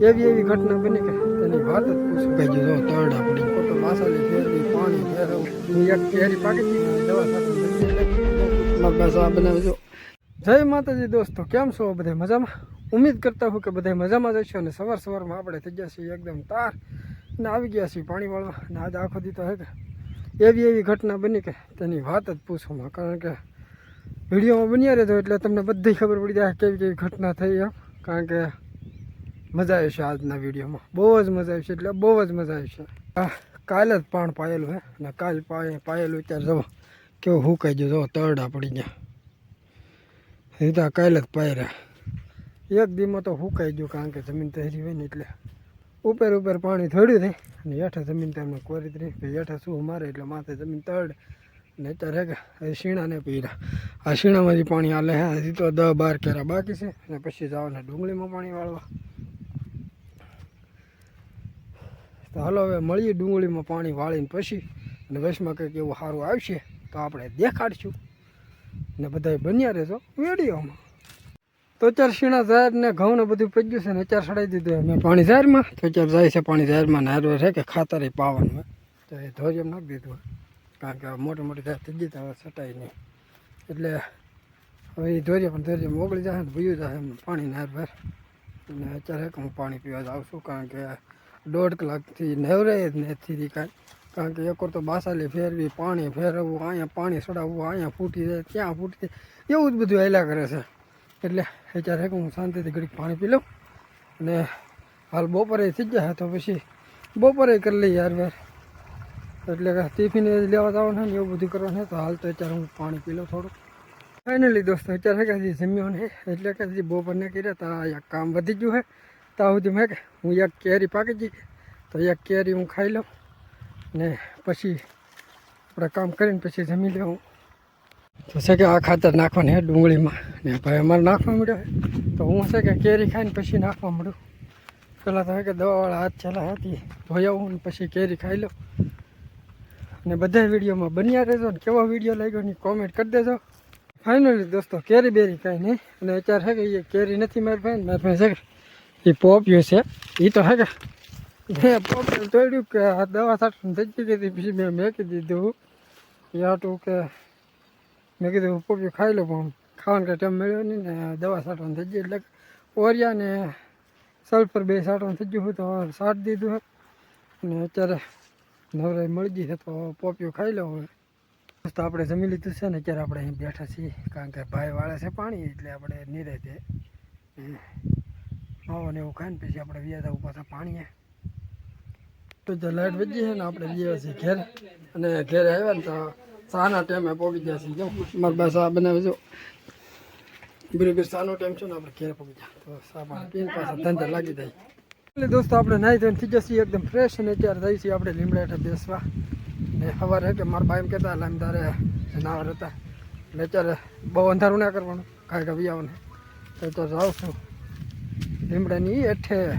એવી એવી ઘટના બની કે એની વાત જ પૂછું. કઈ જો તરડા પડી ખોટો માસાલી ફેરવી પાણી ફેરવું હું એક ફેરી પાકી દવા બનાવજો આ બનાવે જય માતાજી દોસ્તો કેમ છો બધા મજામાં? ઉમ્મીદ કરતા હું કે બધા મજામાં જશો અને સવાર સવારમાં આપણે થઈ ગયા છીએ એકદમ તાર ને આવી ગયા છીએ પાણી વાળવા ને આજે આખો દીધો હે કે એવી એવી ઘટના બની કે તેની વાત જ પૂછવામાં કારણ કે વિડીયોમાં બન્યા રહેતો એટલે તમને બધી ખબર પડી જાય કેવી કેવી ઘટના થઈ એમ. કારણ કે મજા આવી છે આજના વિડીયોમાં. બહુ જ મજા આવી છે એટલે બહુ જ મજા આવી છે. આ કાલે જ પાણ પાયેલું હે. અને કાલ પાય, પાયેલું ત્યારે જવો કેવું કહી ગયું જવો તરડા પડી ગયા. સીધા કાલે જ પાયરા. એક દીમાં તો હુકાઈ ગયું કારણ કે જમીન તહેરી હોય ને એટલે. ઉપર ઉપર પાણી થોડ્યું થઈ અને હેઠા જમીન તમને કોરી રહી હેઠે શું મારે એટલે માથે જમીન તળ. ને અત્યારે કે શીણાને પીરા આ શીણામાંથી પાણી હાલે હે. હજી તો દસ બાર કેરા બાકી છે. અને પછી જવાના ડુંગળીમાં પાણી વાળવા. તો હાલો હવે મળીએ ડુંગળીમાં પાણી વાળીને પછી અને વસમાં કંઈક એવું સારું આવશે તો આપણે દેખાડશું. ને બધા બન્યા રહેશો વિડીયોમાં. તો ચાર શીણા ઝાર ને ઘઉં ને બધું પગ્યું છે ને અત્યારે સડાઈ દીધું મેં પાણી ઝારમાં તો ચાર જાય છે પાણી ઝારમાં ને હારવા છે કે ખાતર એ પાવાનું તો એ ધોરિયમ નાખી દીધું કારણ કે મોટી મોટી ઝાર થઈ ગઈ હવે સટાઈ નહીં. એટલે હવે એ ધોરિયા પણ ધોરિયા મોકલી જાય ને ભૂયું જાય પાણી હાર ભર અને અત્યારે હું પાણી પીવા જાઉં છું કારણ કે દોઢ કલાકથી નવરાય જ નથી કાંઈ. કારણ કે એકર તો બાસાલી ફેરવી, પાણી ફેરવવું, અહીંયા પાણી ચડાવવું અહીંયા ફૂટી જાય ત્યાં ફૂટી જાય. એવું જ બધું હેલા કરે છે. એટલે અત્યારે કે હું શાંતિથી ઘડીક પાણી પી લઉં અને હાલ બપોરે થઈ જાય તો પછી બપોરે કરી લઈએ યાર વાર એટલે કે ટિફિન લેવા જવાનું ને એવું બધું કરવાનું તો હાલ તો અત્યારે હું પાણી પી લઉં થોડું ફાઇનલી દોસ્તો, અત્યારે કે જમ્યો ને એટલે કે બપોરને કર્યા તો આ કામ વધી ગયું છે. ત્યાં સુધી મેં હું એક કેરી પાકી ગઈ, તો એક કેરી હું ખાઈ લઉં ને પછી આપણે કામ કરીને પછી જમી લેવું. તો છે કે આ ખાતર નાખવાનું હે ડુંગળીમાં. ને ભાઈ અમારે નાખવા મળ્યો તો હું છે કે કેરી ખાઈને પછી નાખવા મળ્યું. પહેલાં તો કે દવાવાળા હાથ છેલ્લા હતી ધોયા હું ને પછી કેરી ખાઈ લઉં. અને બધા વિડીયોમાં બન્યા રહેજો ને કેવો વીડિયો લાગ્યો ને કોમેન્ટ કરી દેજો. ફાઇનલી દોસ્તો, કેરી બેરી કાંઈ નહીં. અને અત્યારે છે કે એ કેરી નથી મારી ભાઈ મારી ભાઈ છે એ પોપિયું છે. એ તો હે મેં પોપિયું તોડ્યું કે આ દવા સાટું થઈ ગઈ હતી પછી મેં મેકી દીધું. એ હાટું કે મેં કીધું પોપિયું ખાઈ લો પણ ખાવાનો કંઈ ટાઈમ મળ્યો નહીં ને દવા સાટવાનું થઈ ગઈ એટલે ઓરિયા ને સલ્ફર બે સાટવાનું થઈ ગયું તો સાટ દીધું અને અત્યારે નવરાઈ મળી ગઈ છે તો પોપિયું ખાઈ લો હવે. તો આપણે જમી લીધું છે ને અત્યારે આપણે અહીં બેઠા છીએ કારણ કે ભાઈ વાળે છે પાણી એટલે આપણે નીરે છે માવો ને એવું ખાઈને પછી આપણે વ્યાજ ઉપર પાણીએ. તો જે લાઈટ વીજી છે ને આપણે વ્યા છીએ ઘેર. અને ઘેર આવ્યા ને તો સાના ટાઈમે પહોંચી ગયા છીએ. જો, મારી પાસે આ બનાવે જો બરાબર સાનો ટાઈમ છે ને આપણે ઘેર પહોંચી જાય તો સા પીને પાછા ધંધા લાગી જાય. એટલે દોસ્તો આપણે નાહી ધોઈને થઈ જશે એકદમ ફ્રેશ અને અત્યારે થઈ છીએ આપણે લીમડા હેઠળ બેસવા. ને સવારે કે મારા ભાઈ એમ કહેતા એટલે તારે જનાવર હતા. એટલે અત્યારે બહુ અંધારું ના કરવાનું કાંઈ કે વિયાઓને તો તો જાઉં છું. લીમડાની હેઠે.